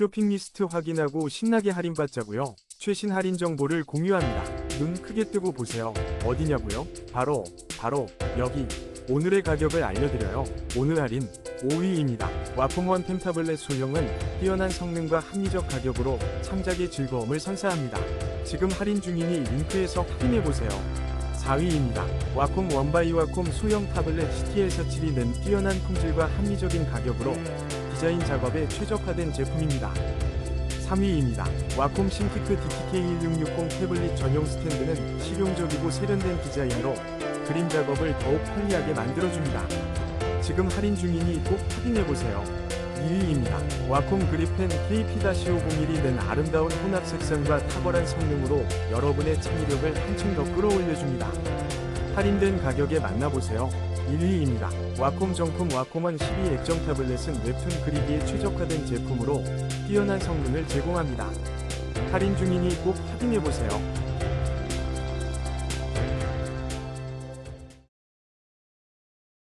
쇼핑 리스트 확인하고 신나게 할인받자고요. 최신 할인 정보를 공유합니다. 눈 크게 뜨고 보세요. 어디냐고요? 바로 바로 여기. 오늘의 가격을 알려드려요. 오늘 할인 5위입니다. 와폼원 펜타블렛 소형은 뛰어난 성능과 합리적 가격으로 창작의 즐거움을 선사합니다. 지금 할인 중이니 링크에서 확인해보세요. 4위입니다. 와콤 원바이 와콤 소형 타블렛 CTL47는 뛰어난 품질과 합리적인 가격으로 디자인 작업에 최적화된 제품입니다. 3위입니다. 와콤 신티크 DTK1660 태블릿 전용 스탠드는 실용적이고 세련된 디자인으로 그림 작업을 더욱 편리하게 만들어줍니다. 지금 할인 중이니 꼭 확인해보세요. 2위입니다. 와콤 그리펜 KP-501이 는 아름다운 혼합 색상과 탁월한 성능으로 여러분의 창의력을 한층 더 끌어올려줍니다. 할인된 가격에 만나보세요. 1위입니다. 와콤 정품 와콤원 12 액정 타블렛은 웹툰 그리기에 최적화된 제품으로 뛰어난 성능을 제공합니다. 할인 중이니 꼭 확인해보세요.